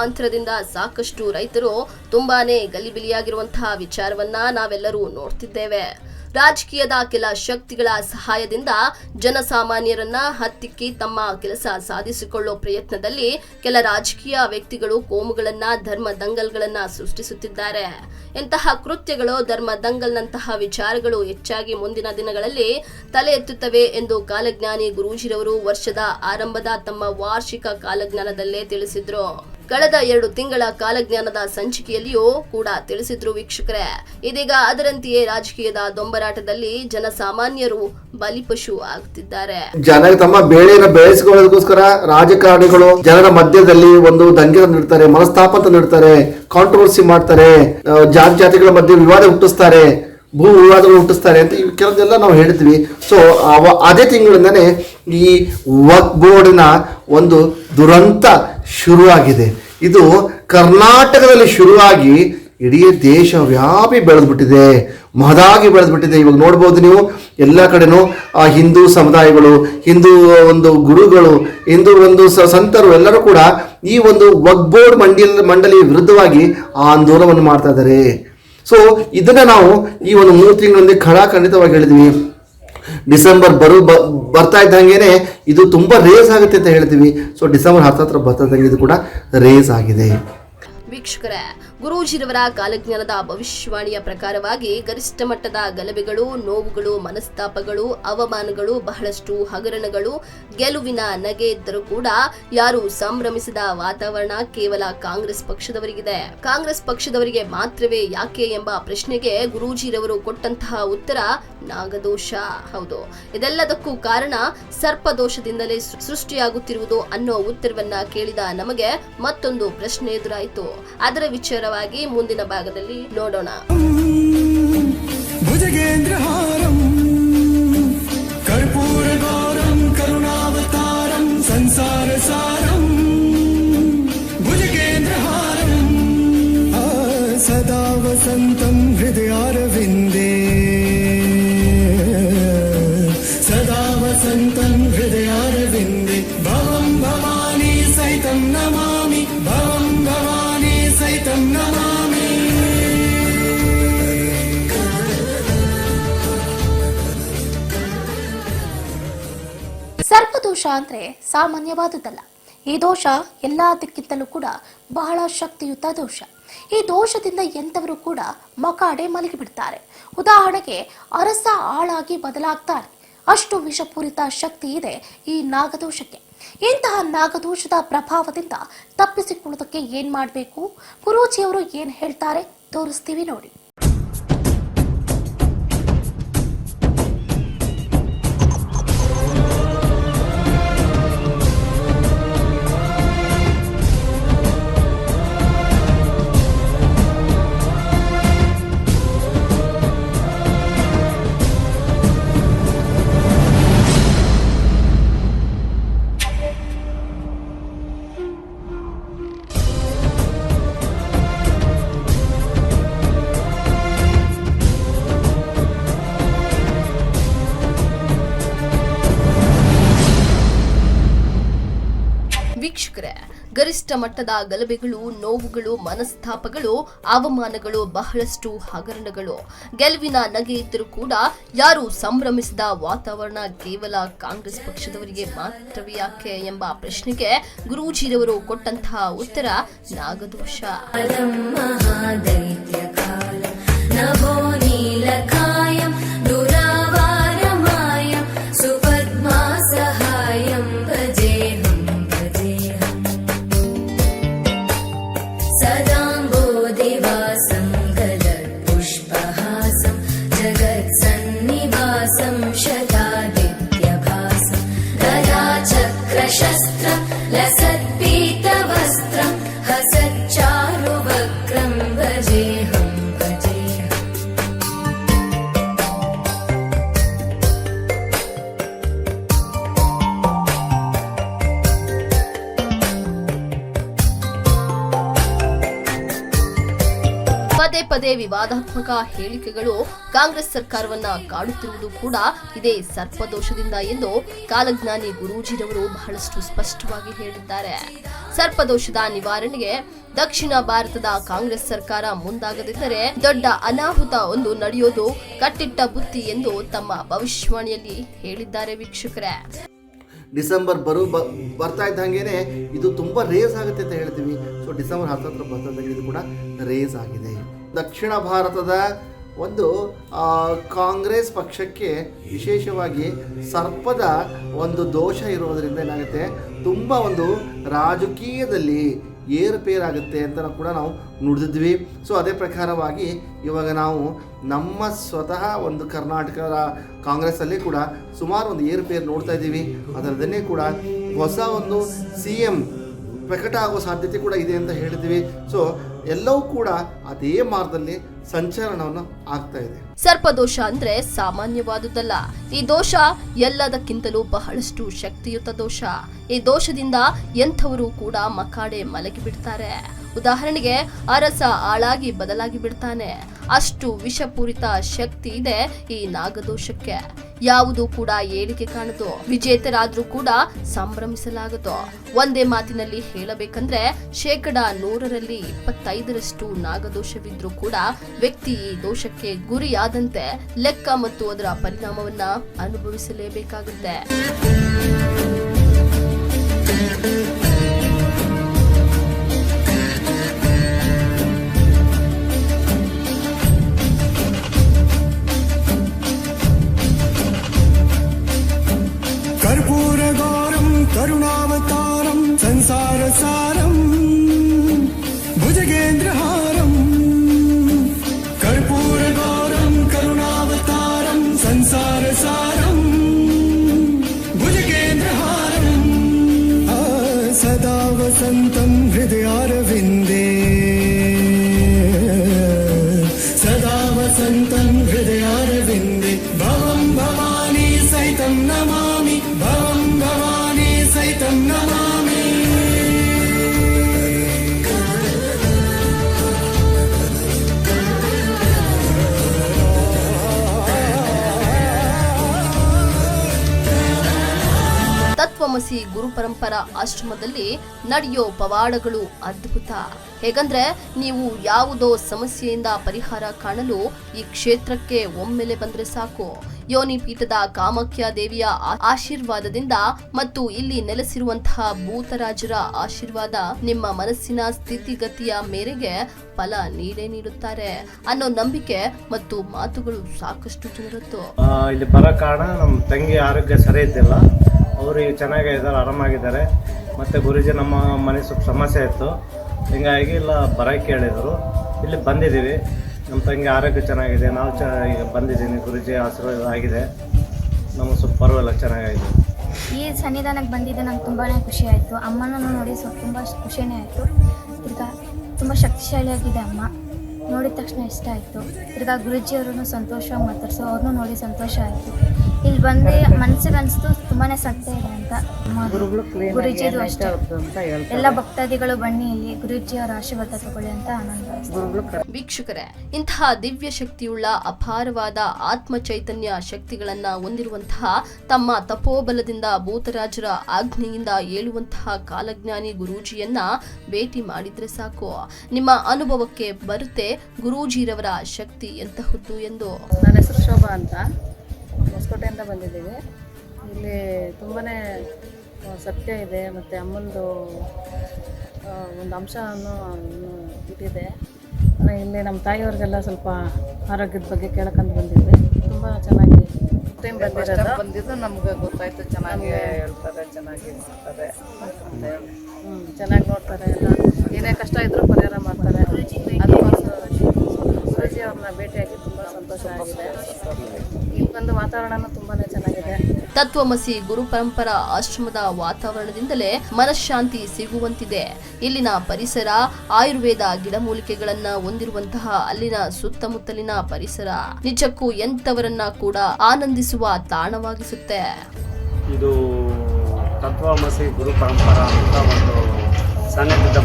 Speaker 4: ಅವಾಂತರದಿಂದ ಸಾಕಷ್ಟು ರೈತರು ತುಂಬಾನೇ ಗಲಿಬಿಲಿಯಾಗಿರುವಂತಹ ವಿಚಾರವನ್ನ ನಾವೆಲ್ಲರೂ ನೋಡ್ತಿದ್ದೇವೆ. ರಾಜಕೀಯದ ಕೆಲ ಶಕ್ತಿಗಳ ಸಹಾಯದಿಂದ ಜನಸಾಮಾನ್ಯರನ್ನ ಹತ್ತಿಕ್ಕಿ ತಮ್ಮ ಕೆಲಸ ಸಾಧಿಸಿಕೊಳ್ಳೋ ಪ್ರಯತ್ನದಲ್ಲಿ ಕೆಲ ರಾಜಕೀಯ ವ್ಯಕ್ತಿಗಳು ಕೋಮುಗಳನ್ನ, ಧರ್ಮ ದಂಗಲ್ಗಳನ್ನ ಸೃಷ್ಟಿಸುತ್ತಿದ್ದಾರೆ. ಇಂತಹ ಕೃತ್ಯಗಳು, ಧರ್ಮ ದಂಗಲ್ನಂತಹ ವಿಚಾರಗಳು ಹೆಚ್ಚಾಗಿ ಮುಂದಿನ ದಿನಗಳಲ್ಲಿ ತಲೆ ಎತ್ತುತ್ತವೆ ಎಂದು ಕಾಲಜ್ಞಾನಿ ಗುರೂಜಿರವರು ವರ್ಷದ ಆರಂಭದ ತಮ್ಮ ವಾರ್ಷಿಕ ಕಾಲಜ್ಞಾನದಲ್ಲೇ ತಿಳಿಸಿದ್ರು. ಕಳೆದ ಎರಡು ತಿಂಗಳ ಕಾಲಜ್ಞಾನದ ಸಂಚಿಕೆಯಲ್ಲಿಯೂ ಕೂಡ ತಿಳಿಸಿದ್ರು ವೀಕ್ಷಕರೇ. ಇದೀಗ ಅದರಂತೆಯೇ ರಾಜಕೀಯದ ದೊಂಬರಾಟದಲ್ಲಿ ಜನಸಾಮಾನ್ಯರು ಬಲಿಪಶು ಆಗುತ್ತಿದ್ದಾರೆ
Speaker 6: ಜನ ತಮ್ಮ ಬೇಳೆಯನ್ನು ಬೆಳೆಸಿಕೊಳ್ಳೋದಕ್ಕೋಸ್ಕರ ರಾಜಕಾರಣಿಗಳು ಜನರ ಮಧ್ಯದಲ್ಲಿ ಒಂದು ದಂಗೆ ನೀಡ್ತಾರೆ ಮನಸ್ತಾಪ ನೀಡ್ತಾರೆ ಕಾಂಟ್ರವರ್ಸಿ ಮಾಡ್ತಾರೆ ಜಾತಿ ಜಾತಿಗಳ ಮಧ್ಯೆ ವಿವಾದ ಹುಟ್ಟಿಸ್ತಾರೆ, ಭೂ ವಿವಾದಗಳು ಹುಟ್ಟಿಸ್ತಾರೆ ಅಂತ ಈ ಕೆಲವೆಲ್ಲ ನಾವು ಹೇಳ್ತೀವಿ ಸೊ ಅದೇ ತಿಂಗಳಿಂದನೇ ಈ ವಕ್ ಬೋರ್ಡಿನ ಒಂದು ದುರಂತ ಶುರುವಾಗಿದೆ. ಇದು ಕರ್ನಾಟಕದಲ್ಲಿ ಶುರುವಾಗಿ ಇಡೀ ದೇಶ ವ್ಯಾಪಿ ಬೆಳೆದ್ಬಿಟ್ಟಿದೆ, ಮಹದಾಗಿ ಬೆಳೆದ್ಬಿಟ್ಟಿದೆ. ಇವಾಗ ನೋಡ್ಬೋದು ನೀವು, ಎಲ್ಲ ಕಡೆನೂ ಆ ಹಿಂದೂ ಸಮುದಾಯಗಳು, ಹಿಂದೂ ಒಂದು ಗುರುಗಳು, ಹಿಂದೂ ಒಂದು ಸಂತರು ಎಲ್ಲರೂ ಕೂಡ ಈ ಒಂದು ವಗ್ಬೋರ್ಡ್ ಮಂಡಿ ಮಂಡಳಿ ವಿರುದ್ಧವಾಗಿ ಆ ಆಂದೋಲನವನ್ನು ಮಾಡ್ತಾ ಇದ್ದಾರೆ. ಸೊ ಇದನ್ನು ನಾವು ಈ ಒಂದು ಮೂರು ತಿಂಗಳಲ್ಲಿ ಖಡಾಖಂಡಿತವಾಗಿ ಹೇಳಿದ್ವಿ. ಡಿಸೆಂಬರ್ ಬರು ಬರ್ತಾ ಇದ್ದಂಗೆ ಇದು ತುಂಬ ರೇಸ್ ಆಗುತ್ತೆ ಅಂತ ಹೇಳ್ತೀವಿ ಸೊ ಡಿಸೆಂಬರ್ ಹತ್ತತ್ರ ಬರ್ತಾ ಇದ್ದಂಗೆ ಇದು ಕೂಡ ರೇಸ್ ಆಗಿದೆ.
Speaker 4: ವೀಕ್ಷಕರೇ ಗುರೂಜಿರವರ ಕಾಲಜ್ಞಾನದ ಭವಿಷ್ಯವಾಣಿಯ ಪ್ರಕಾರವಾಗಿ ಗರಿಷ್ಠ ಮಟ್ಟದ ಗಲಭೆಗಳು, ನೋವುಗಳು, ಮನಸ್ತಾಪಗಳು, ಅವಮಾನಗಳು, ಬಹಳಷ್ಟು ಹಗರಣಗಳು, ಗೆಲುವಿನ ನಗೆ ಇದ್ದರೂ ಕೂಡ ಯಾರು ಸಂಭ್ರಮಿಸಿದ ವಾತಾವರಣ ಕೇವಲ ಕಾಂಗ್ರೆಸ್ ಪಕ್ಷದವರಿಗಿದೆ. ಕಾಂಗ್ರೆಸ್ ಪಕ್ಷದವರಿಗೆ ಮಾತ್ರವೇ ಯಾಕೆ ಎಂಬ ಪ್ರಶ್ನೆಗೆ ಗುರೂಜಿರವರು ಕೊಟ್ಟಂತಹ ಉತ್ತರ ನಾಗದೋಷ. ಹೌದು, ಇದೆಲ್ಲದಕ್ಕೂ ಕಾರಣ ಸರ್ಪದೋಷದಿಂದಲೇ ಸೃಷ್ಟಿಯಾಗುತ್ತಿರುವುದು ಅನ್ನೋ ಉತ್ತರವನ್ನ ಕೇಳಿದ ನಮಗೆ ಮತ್ತೊಂದು ಪ್ರಶ್ನೆ ಎದುರಾಯಿತು. ಅದರ ವಿಚಾರವಾಗಿ ಮುಂದಿನ ಭಾಗದಲ್ಲಿ ನೋಡೋಣ
Speaker 8: भुजगेन्द्रहारम् कर्पूरगौरम् करुणावतारम् संसारसारम् भुजगेन्द्रहारम् आ, सदा वसन्तम् हृदयारविन्दे
Speaker 1: ಸರ್ಪದೋಷ ಅಂದ್ರೆ ಸಾಮಾನ್ಯವಾದುದಲ್ಲ. ಈ ದೋಷ ಎಲ್ಲದಕ್ಕಿಂತಲೂ ಕೂಡ ಬಹಳ ಶಕ್ತಿಯುತ ದೋಷ. ಈ ದೋಷದಿಂದ ಎಂಥವರು ಕೂಡ ಮಕಾಡೆ ಮಲಗಿಬಿಡ್ತಾರೆ. ಉದಾಹರಣೆಗೆ ಅರಸ ಆಳಾಗಿ ಬದಲಾಗ್ತಾರೆ ಅಷ್ಟು ವಿಷಪೂರಿತ ಶಕ್ತಿ ಇದೆ ಈ ನಾಗದೋಷಕ್ಕೆ. ಇಂತಹ ನಾಗದೋಷದ ಪ್ರಭಾವದಿಂದ ತಪ್ಪಿಸಿಕೊಳ್ಳೋದಕ್ಕೆ ಏನ್ ಮಾಡಬೇಕು? ಗುರೂಜಿಯವರು ಏನ್ ಹೇಳ್ತಾರೆ? ತೋರಿಸ್ತೀವಿ ನೋಡಿ.
Speaker 4: ವೀಕ್ಷಕರೇ, ಗರಿಷ್ಠ ಮಟ್ಟದ ಗಲಭೆಗಳು, ನೋವುಗಳು, ಮನಸ್ತಾಪಗಳು, ಅವಮಾನಗಳು ಬಹಳಷ್ಟು ಹಗರಣಗಳು. ಗೆಲುವಿನ ನಗೆ ಇದ್ದರೂ ಕೂಡ ಯಾರು ಸಂಭ್ರಮಿಸಿದ ವಾತಾವರಣ ಕೇವಲ ಕಾಂಗ್ರೆಸ್ ಪಕ್ಷದವರಿಗೆ ಮಾತ್ರವೇ ಯಾಕೆ ಎಂಬ ಪ್ರಶ್ನೆಗೆ ಗುರೂಜಿರವರು ಕೊಟ್ಟಂತಹ ಉತ್ತರ ನಾಗದೋಷ. ಪದೇ ವಿವಾದಾತ್ಮಕ ಹೇಳಿಕೆಗಳು ಕಾಂಗ್ರೆಸ್ ಸರ್ಕಾರವನ್ನ ಕಾಡುತ್ತಿರುವುದು ಕೂಡ ಇದೇ ಸರ್ಪದೋಷದಿಂದ ಎಂದು ಕಾಲಜ್ಞಾನಿ ಗುರೂಜಿರವರು ಬಹಳಷ್ಟು ಸ್ಪಷ್ಟವಾಗಿ ಹೇಳಿದ್ದಾರೆ. ಸರ್ಪದೋಷದ ನಿವಾರಣೆಗೆ ದಕ್ಷಿಣ ಭಾರತದ ಕಾಂಗ್ರೆಸ್ ಸರ್ಕಾರ ಮುಂದಾಗದಿದ್ದರೆ ದೊಡ್ಡ ಅನಾಹುತ ಒಂದು ನಡೆಯೋದು ಕಟ್ಟಿಟ್ಟ ಬುತ್ತಿ ಎಂದು ತಮ್ಮ ಭವಿಷ್ಯವಾಣಿಯಲ್ಲಿ ಹೇಳಿದ್ದಾರೆ ವೀಕ್ಷಕರೇ.
Speaker 6: ಡಿಸೆಂಬರ್ ಬರು ಬರ್ತಾ ಇದ್ದಂಗೆನೆ ಇದು ತುಂಬಾ ರೇಸ್ ಆಗುತ್ತೆ ಅಂತ ಹೇಳ್ತೀವಿ. ಸೊ ಡಿಸೆಂಬರ್ ಹತ್ತತ್ರ ಬರ್ತಾ ಇದ್ದಂಗೆ ಇದು ಕೂಡ ರೇಸ್ ಆಗಿದೆ. ದಕ್ಷಿಣ ಭಾರತದ ಒಂದು ಕಾಂಗ್ರೆಸ್ ಪಕ್ಷಕ್ಕೆ ವಿಶೇಷವಾಗಿ ಸರ್ಪದ ಒಂದು ದೋಷ ಇರೋದರಿಂದ ಏನಾಗುತ್ತೆ? ತುಂಬ ಒಂದು ರಾಜಕೀಯದಲ್ಲಿ ಏರುಪೇರಾಗುತ್ತೆ ಅಂತ ಕೂಡ ನಾವು ನುಡಿದಿದ್ವಿ. ಸೊ ಅದೇ ಪ್ರಕಾರವಾಗಿ ಇವಾಗ ನಾವು ನಮ್ಮ ಸ್ವತಃ ಒಂದು ಕರ್ನಾಟಕದ ಕಾಂಗ್ರೆಸ್ಸಲ್ಲಿ ಕೂಡ ಸುಮಾರು ಒಂದು ಏರುಪೇರು ನೋಡ್ತಾ ಇದ್ದೀವಿ. ಅದರದನ್ನೇ ಕೂಡ ಹೊಸ ಒಂದು ಸಿ ಎಂ ಪ್ರಕಟ ಆಗೋ ಸಾಧ್ಯತೆ ಕೂಡ ಇದೆ ಅಂತ ಹೇಳಿದ್ವಿ ಸೊ ಎಲ್ಲವೂ ಕೂಡ ಅದೇ ಮಾರ್ಗದಲ್ಲಿ ಸಂಚಲನವನ್ನು ಆಗ್ತಾ ಇದೆ.
Speaker 4: ಸರ್ಪದೋಷ ಅಂದ್ರೆ ಸಾಮಾನ್ಯವಾದುದಲ್ಲ. ಈ ದೋಷ ಎಲ್ಲದಕ್ಕಿಂತಲೂ ಬಹಳಷ್ಟು ಶಕ್ತಿಯುತ ದೋಷ. ಈ ದೋಷದಿಂದ ಎಂಥವರು ಕೂಡ ಮಕಾಡೆ ಮಲಗಿ ಬಿಡ್ತಾರೆ ಉದಾಹರಣೆಗೆ ಅರಸ ಆಳಾಗಿ ಬದಲಾಗಿ ಬಿಡ್ತಾನೆ. ಅಷ್ಟು ವಿಷಪೂರಿತ ಶಕ್ತಿ ಇದೆ ಈ ನಾಗದೋಷಕ್ಕೆ. ಯಾವುದು ಕೂಡ ಏಳಿಗೆ ಕಾಣದು. ವಿಜೇತರಾದ್ರೂ ಕೂಡ ಸಂಭ್ರಮಿಸಲಾಗದು. ಒಂದೇ ಮಾತಿನಲ್ಲಿ ಹೇಳಬೇಕಂದ್ರೆ, ಶೇಕಡ ನೂರರಲ್ಲಿ ಇಪ್ಪತ್ತೈದರಷ್ಟು ನಾಗದೋಷವಿದ್ರೂ ಕೂಡ ವ್ಯಕ್ತಿ ಈ ದೋಷಕ್ಕೆ ಗುರಿಯಾದಂತೆ ಲೆಕ್ಕ ಮತ್ತು ಅದರ ಪರಿಣಾಮವನ್ನ ಅನುಭವಿಸಲೇಬೇಕಾಗುತ್ತೆ.
Speaker 8: सा
Speaker 4: ತತ್ವಮಸಿ ಗುರು ಪರಂಪರಾ ಆಶ್ರಮದಲ್ಲಿ ನಡೆಯೋ ಪವಾಡಗಳು ಅದ್ಭುತ. ಹೇಗಂದ್ರೆ ನೀವು ಯಾವುದೋ ಸಮಸ್ಯೆಯಿಂದ ಪರಿಹಾರ ಕಾಣಲು ಈ ಕ್ಷೇತ್ರಕ್ಕೆ ಒಮ್ಮೆಲೆ ಬಂದ್ರೆ ಸಾಕು. ಯೋನಿ ಪೀಠದ ಕಾಮಾಖ್ಯ ದೇವಿಯ ಆಶೀರ್ವಾದದಿಂದ ಮತ್ತು ಇಲ್ಲಿ ನೆಲೆಸಿರುವಂತಹ ಭೂತರಾಜರ ಆಶೀರ್ವಾದ ನಿಮ್ಮ ಮನಸ್ಸಿನ ಸ್ಥಿತಿಗತಿಯ ಮೇರೆಗೆ ಫಲ ನೀಡೇ ನೀಡುತ್ತಾರೆ ಅನ್ನೋ ನಂಬಿಕೆ ಮತ್ತು ಮಾತುಗಳು ಸಾಕಷ್ಟು ಜನರದ್ದು.
Speaker 9: ಇಲ್ಲಿ ಬರ ಕಾರಣ ನಮ್ಮ ತಂಗಿ ಆರೋಗ್ಯ ಸರಿ ಇದ್ದಿಲ್ಲ. ಅವರು ಈಗ ಚೆನ್ನಾಗೇ ಇದ್ದಾರೆ, ಆರಾಮಾಗಿದ್ದಾರೆ. ಮತ್ತು ಗುರುಜಿ ನಮ್ಮ ಮನೆ ಸ್ವಲ್ಪ ಸಮಸ್ಯೆ ಇತ್ತು. ಹಿಂಗಾಗಿ ಇಲ್ಲ, ಬರೋಕ್ಕೆ ಹೇಳಿದರು. ಇಲ್ಲಿ ಬಂದಿದ್ದೀವಿ. ನಮ್ಮ ತಂಗಿ ಆರೋಗ್ಯ ಚೆನ್ನಾಗಿದೆ. ನಾವು ಚ, ಈಗ ಬಂದಿದ್ದೀನಿ. ಗುರುಜಿ ಆಶೀರ್ವಾದ ಆಗಿದೆ. ನಮಗೆ ಸ್ವಲ್ಪ ಪರವಾಗಿಲ್ಲ ಚೆನ್ನಾಗಿದೆ
Speaker 10: ಈ ಸನ್ನಿಧಾನಕ್ಕೆ ಬಂದಿದ್ದೆ, ನಂಗೆ ತುಂಬಾ ಖುಷಿ ಆಯಿತು. ಅಮ್ಮನನ್ನು ನೋಡಿ ಸ್ವಲ್ಪ ತುಂಬ ಖುಷಿನೇ ಆಯಿತು. ತಿರ್ಗಾ ತುಂಬ ಶಕ್ತಿಶಾಲಿಯಾಗಿದೆ ಅಮ್ಮ. ನೋಡಿದ ತಕ್ಷಣ ಇಷ್ಟ ಆಯಿತು. ತಿರ್ಗಾ ಗುರುಜಿಯವ್ರನ್ನು ಸಂತೋಷವಾಗಿ ಮಾತಾಡ್ಸೋ, ಅವ್ರನ್ನೂ ನೋಡಿ ಸಂತೋಷ ಆಯಿತು. ಇಲ್ಲಿ ಬಂದು ಮನಸ್ಸಿಗೆ ಅನಿಸ್ತು ತುಂಬಾ ಸತ್ಯ ಇದೆ ಅಂತ ಗುರುಜಿದು ಅಷ್ಟೇ. ಎಲ್ಲ ಭಕ್ತಾದಿಗಳು ಬನ್ನಿ ಇಲ್ಲಿ ಗುರುಜಿಯವರ ಆಶೀರ್ವಾದ ತಗೊಳ್ಳಿ ಅಂತ ಆನಂದ
Speaker 4: ವೀಕ್ಷಕರೇ ಇಂತಹ ದಿವ್ಯ ಶಕ್ತಿಯುಳ್ಳ ಅಪಾರವಾದ ಆತ್ಮ ಚೈತನ್ಯ ಶಕ್ತಿಗಳನ್ನ ಹೊಂದಿರುವಂತಹ ತಮ್ಮ ತಪೋಬಲದಿಂದ ಭೂತರಾಜರ ಆಜ್ಞೆಯಿಂದ ಏಳುವಂತಹ ಕಾಲಜ್ಞಾನಿ ಗುರೂಜಿಯನ್ನ ಭೇಟಿ ಮಾಡಿದ್ರೆ ಸಾಕು. ನಿಮ್ಮ ಅನುಭವಕ್ಕೆ ಬರುತ್ತೆ ಗುರೂಜಿರವರ ಶಕ್ತಿ ಎಂತಹದ್ದು ಎಂದು.
Speaker 11: ನನ್ನ ಹೆಸರು ಶೋಭಾ ಅಂತ. ಹೊಸಕೋಟೆಯಿಂದ ಬಂದಿದ್ದೀವಿ. ಇಲ್ಲಿ ತುಂಬಾ ಸತ್ಯ ಇದೆ ಮತ್ತು ಅಮ್ಮಂದು ಒಂದು ಅಂಶವನ್ನು ಇಟ್ಟಿದೆ. ಇಲ್ಲಿ ನಮ್ಮ ತಾಯಿಯವ್ರಿಗೆಲ್ಲ ಸ್ವಲ್ಪ ಆರೋಗ್ಯದ ಬಗ್ಗೆ ಕೇಳ್ಕೊಂಡು ಬಂದಿದ್ವಿ. ತುಂಬ ಚೆನ್ನಾಗಿ ಟೈಮ್ ಬಂದಿರೋದು. ಬಂದಿದ್ದು ನಮ್ಗೆ ಗೊತ್ತಾಯ್ತು ಚೆನ್ನಾಗಿ ಹೇಳ್ತಾರೆ ಚೆನ್ನಾಗಿ ಮಾಡ್ತಾರೆ ಹ್ಞೂ ಚೆನ್ನಾಗಿ ನೋಡ್ತಾರೆ ಎಲ್ಲ. ಏನೇ ಕಷ್ಟ ಇದ್ದರೂ ಪರಿಹಾರ ಮಾಡ್ತಾರೆ. ಅದಕ್ಕೋಸ್ಕರ ಗುರುಜಿ ಅವ್ರನ್ನ ಭೇಟಿಯಾಗಿ ತುಂಬ ಸಂತೋಷ ಆಗಿದೆ. ಇಲ್ಲಿ ಬಂದು ವಾತಾವರಣನೂ ತುಂಬಾ ಚೆನ್ನಾಗಿದೆ.
Speaker 4: ತತ್ವಮಸಿ ಗುರು ಪರಂಪರಾ ಆಶ್ರಮದ ವಾತಾವರಣದಿಂದಲೇ ಮನಃಶಾಂತಿ ಸಿಗುವಂತಿದೆ. ಇಲ್ಲಿನ ಪರಿಸರ ಆಯುರ್ವೇದ ಗಿಡಮೂಲಿಕೆಗಳನ್ನ ಹೊಂದಿರುವಂತಹ ಅಲ್ಲಿನ ಸುತ್ತಮುತ್ತಲಿನ ಪರಿಸರ ನಿಜಕ್ಕೂ ಎಂತವರನ್ನ ಕೂಡ ಆನಂದಿಸುವ ತಾಣವಾಗಿಸುತ್ತೆ.
Speaker 12: ಇದು ತತ್ವಮಸಿ ಗುರು ಪರಂಪರಾ ಅಂತ ಒಂದು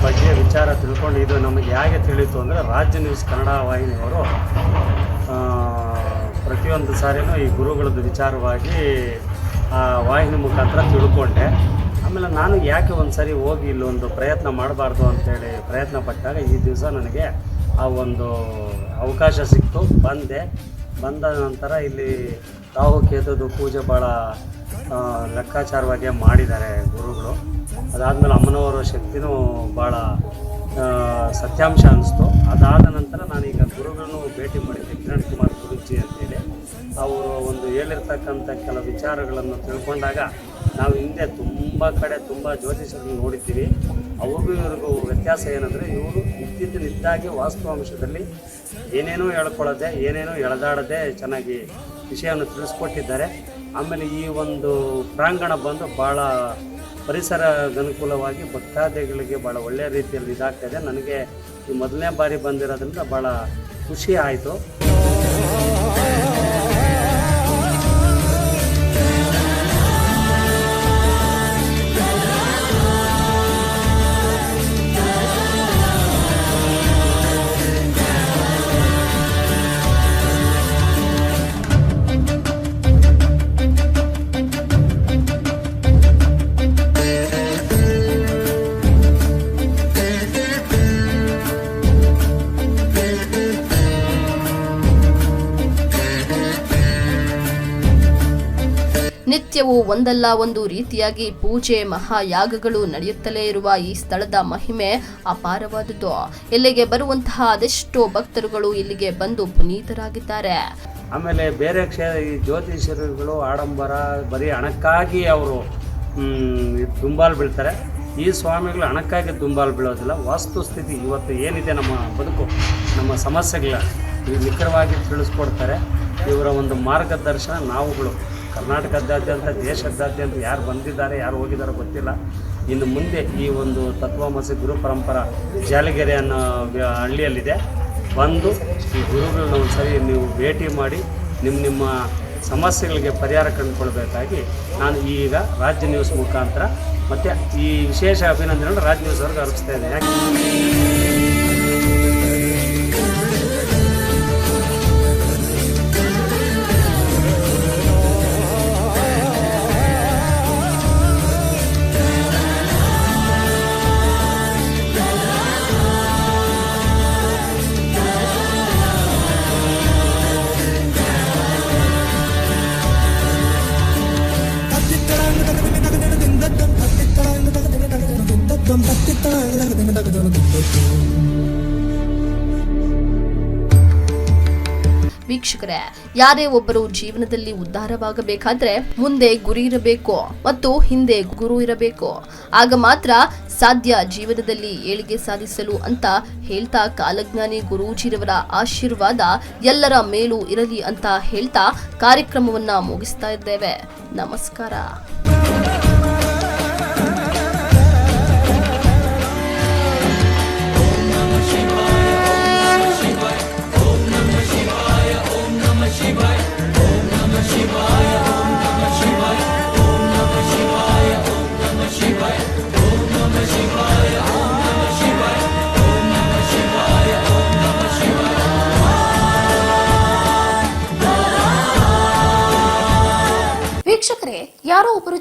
Speaker 12: ಬಗ್ಗೆ ವಿಚಾರ ತಿಳ್ಕೊಂಡು ಇದು ನಮಗೆ ಹೇಗೆ ತಿಳಿಯಿತು ಅಂದರೆ ರಾಜ್ಯ ನ್ಯೂಸ್ ಕನ್ನಡ ವಾಹಿನಿಯವರು ಆ, ಪ್ರತಿಯೊಂದು ಸಾರಿನೂ ಈ ಗುರುಗಳದ್ದು ವಿಚಾರವಾಗಿ, ಆ, ವಾಹಿನಿ ಮುಖಾಂತರ ತಿಳ್ಕೊಂಡೆ. ಆಮೇಲೆ ನಾನು ಯಾಕೆ ಒಂದು ಸರಿ ಹೋಗಿ ಇಲ್ಲೊಂದು ಪ್ರಯತ್ನ ಮಾಡಬಾರ್ದು ಅಂತೇಳಿ ಪ್ರಯತ್ನ ಪಟ್ಟಾಗ ಈ ದಿವಸ ನನಗೆ ಆ ಒಂದು ಅವಕಾಶ ಸಿಕ್ತು. ಬಂದೆ. ಬಂದ ನಂತರ ಇಲ್ಲಿ ರಾಹು ಕೇತುದು ಪೂಜೆ ಭಾಳ ಲೆಕ್ಕಾಚಾರವಾಗಿ ಮಾಡಿದ್ದಾರೆ ಗುರುಗಳು. ಅದಾದಮೇಲೆ ಅಮ್ಮನವರ ಶಕ್ತಿನೂ ಭಾಳ ಸತ್ಯಾಂಶ ಅನ್ನಿಸ್ತು ಅದಾದ ನಂತರ ನಾನೀಗ ಗುರುಗಳನ್ನು ಭೇಟಿ ಮಾಡಿದ್ದೆ. ಕಿರಣ್ ಕುಮಾರ್ ಗುರುಜಿ ಅಂತೇಳಿ. ಅವರು ಒಂದು ಹೇಳಿರ್ತಕ್ಕಂಥ ಕೆಲ ವಿಚಾರಗಳನ್ನು ತಿಳ್ಕೊಂಡಾಗ ನಾವು ಹಿಂದೆ ತುಂಬ ಕಡೆ ತುಂಬ ಜ್ಯೋತಿಷರನ್ನು ನೋಡಿದ್ದೀವಿ. ಅವ್ರಿಗೂ ಇವ್ರಿಗೂ ವ್ಯತ್ಯಾಸ ಏನಂದರೆ ಇವರು ಇದ್ದಿದ್ದನಿದ್ದಾಗೆ ವಾಸ್ತವಾಂಶದಲ್ಲಿ ಏನೇನೋ ಹೇಳ್ಕೊಳ್ಳೋದೆ, ಏನೇನೋ ಎಳೆದಾಡದೆ ಚೆನ್ನಾಗಿ ವಿಷಯವನ್ನು ತಿಳಿಸ್ಕೊಟ್ಟಿದ್ದಾರೆ. ಆಮೇಲೆ ಈ ಒಂದು ಪ್ರಾಂಗಣ ಬಂದು ಭಾಳ ಪರಿಸರ ಅನುಕೂಲವಾಗಿ ಭಕ್ತಾದಿಗಳಿಗೆ ಭಾಳ ಒಳ್ಳೆಯ ರೀತಿಯಲ್ಲಿ ಇದಾಗ್ತಾಯಿದೆ ನನಗೆ ಈ ಮೊದಲನೇ ಬಾರಿ ಬಂದಿರೋದ್ರಿಂದ ಭಾಳ ಖುಷಿ ಆಯಿತು.
Speaker 4: ನಿತ್ಯವೂ ಒಂದಲ್ಲ ಒಂದು ರೀತಿಯಾಗಿ ಪೂಜೆ ಮಹಾಯಾಗಗಳು ನಡೆಯುತ್ತಲೇ ಇರುವ ಈ ಸ್ಥಳದ ಮಹಿಮೆ ಅಪಾರವಾದುದು ಇಲ್ಲಿಗೆ ಬರುವಂತಹ ಅದೆಷ್ಟೋ ಭಕ್ತರುಗಳು ಇಲ್ಲಿಗೆ ಬಂದು ಪುನೀತರಾಗಿದ್ದಾರೆ.
Speaker 12: ಆಮೇಲೆ ಬೇರೆ ಕ್ಷೇ, ಈ ಜ್ಯೋತಿಷರುಗಳು ಆಡಂಬರ, ಬರೀ ಹಣಕ್ಕಾಗಿ ಅವರು ದುಂಬಾಲು ಬೀಳ್ತಾರೆ. ಈ ಸ್ವಾಮಿಗಳು ಹಣಕ್ಕಾಗಿ ದುಂಬಾಲು ಬೀಳೋದಿಲ್ಲ. ವಾಸ್ತುಸ್ಥಿತಿ ಇವತ್ತು ಏನಿದೆ ನಮ್ಮ ಬದುಕು, ನಮ್ಮ ಸಮಸ್ಯೆಗಳ ನಿಖರವಾಗಿ ತಿಳಿಸ್ಕೊಡ್ತಾರೆ. ಇವರ ಒಂದು ಮಾರ್ಗದರ್ಶನ ನಾವುಗಳು. ಕರ್ನಾಟಕದಾದ್ಯಂತ, ದೇಶದಾದ್ಯಂತ ಯಾರು ಬಂದಿದ್ದಾರೆ, ಯಾರು ಹೋಗಿದ್ದಾರೋ ಗೊತ್ತಿಲ್ಲ. ಇನ್ನು ಮುಂದೆ ಈ ಒಂದು ತತ್ವಮಸಿ ಗುರು ಪರಂಪರ ಜಾಲಗೆರೆ ಅನ್ನೋ ಹಳ್ಳಿಯಲ್ಲಿದೆ. ಬಂದು ಈ ಗುರುಗಳನ್ನ ಒಂದು ಸರಿ ನೀವು ಭೇಟಿ ಮಾಡಿ ನಿಮ್ಮ ನಿಮ್ಮ ಸಮಸ್ಯೆಗಳಿಗೆ ಪರಿಹಾರ ಕಂಡುಕೊಳ್ಬೇಕಾಗಿ ನಾನು ಈಗ ರಾಜ್ಯ ನ್ಯೂಸ್ ಮುಖಾಂತರ ಮತ್ತು ಈ ವಿಶೇಷ ಅಭಿನಂದನೆಗಳು ರಾಜ್ಯ ನ್ಯೂಸ್ ಅವ್ರಿಗೆ ಅರ್ಪಿಸ್ತಾ ಇದ್ದೀನಿ. ಯಾಕೆ?
Speaker 4: ಯಾರೇ ಒಬ್ಬರು ಜೀವನದಲ್ಲಿ ಉದ್ಧಾರವಾಗಬೇಕಾದ್ರೆ ಮುಂದೆ ಗುರಿ ಇರಬೇಕು ಮತ್ತು ಹಿಂದೆ ಗುರು ಇರಬೇಕು. ಆಗ ಮಾತ್ರ ಸಾಧ್ಯ ಜೀವನದಲ್ಲಿ ಏಳಿಗೆ ಸಾಧಿಸಲು ಅಂತ ಹೇಳ್ತಾ ಕಾಲಜ್ಞಾನಿ ಗುರೂಜಿರವರ ಆಶೀರ್ವಾದ ಎಲ್ಲರ ಮೇಲೂ ಇರಲಿ ಅಂತ ಹೇಳ್ತಾ ಕಾರ್ಯಕ್ರಮವನ್ನ ಮುಗಿಸ್ತಾ ಇದ್ದೇವೆ. ನಮಸ್ಕಾರ.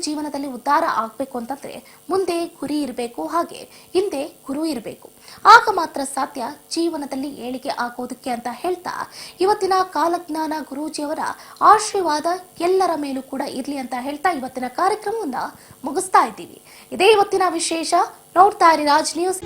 Speaker 1: ಜೀವನದಲ್ಲಿ ಉದ್ಧಾರ ಆಗ್ಬೇಕು ಅಂತಂದ್ರೆ ಮುಂದೆ ಗುರಿ ಇರಬೇಕು, ಹಾಗೆ ಹಿಂದೆ ಗುರು ಇರಬೇಕು. ಆಗ ಮಾತ್ರ ಸಾಧ್ಯ ಜೀವನದಲ್ಲಿ ಏಳಿಗೆ ಆಗೋದಕ್ಕೆ ಅಂತ ಹೇಳ್ತಾ, ಇವತ್ತಿನ ಕಾಲಜ್ಞಾನ ಗುರೂಜಿಯವರ ಆಶೀರ್ವಾದ ಎಲ್ಲರ ಮೇಲೂ ಕೂಡ ಇರಲಿ ಅಂತ ಹೇಳ್ತಾ ಇವತ್ತಿನ ಕಾರ್ಯಕ್ರಮವನ್ನ ಮುಗಿಸ್ತಾ ಇದ್ದೀವಿ. ಇದೇ ಇವತ್ತಿನ ವಿಶೇಷ, ನೋಡ್ತಾ ಇರಿ ರಾಜ್ ನ್ಯೂಸ್